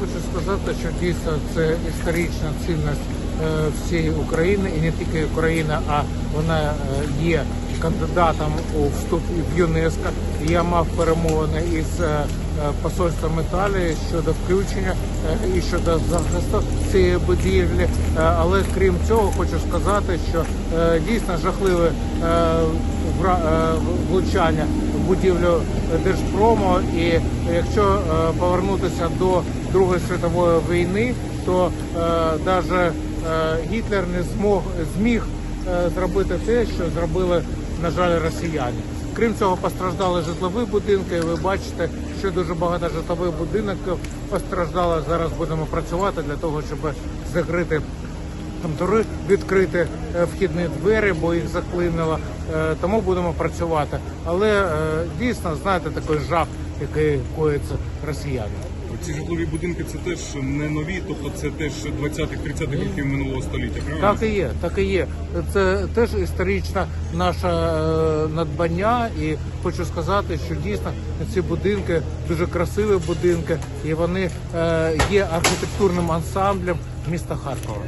хочу сказати, що дійсно це історична цінність е, всієї України і не тільки України, а вона е, є кандидатом у вступ в ЮНЕСКО. Я мав перемовини із е, посольством Італії щодо включення і щодо захисту цієї будівлі. Але крім цього, хочу сказати, що дійсно жахливе влучання будівлю Держпрому. І якщо е, повернутися до Другої світової війни, то навіть Гітлер не змог зміг е, зробити те, що зробили, на жаль, росіяни. Крім цього, постраждали житлові будинки. і Ви бачите, що дуже багато житлових будинків постраждало. Зараз будемо працювати для того, щоб закрити контури, відкрити е, вхідні двері, бо їх заклинило. Е, Тому будемо працювати. Але е, дійсно, знаєте, такий жах, який коїться росіяни. Ці житлові будинки це теж не нові, тобто це теж 20-30-х років минулого століття. Правильно? Так і є, так і є. Це теж історичне наше е, надбання, і хочу сказати, що дійсно ці будинки дуже красиві будинки, і вони є архітектурним ансамблем міста Харкова.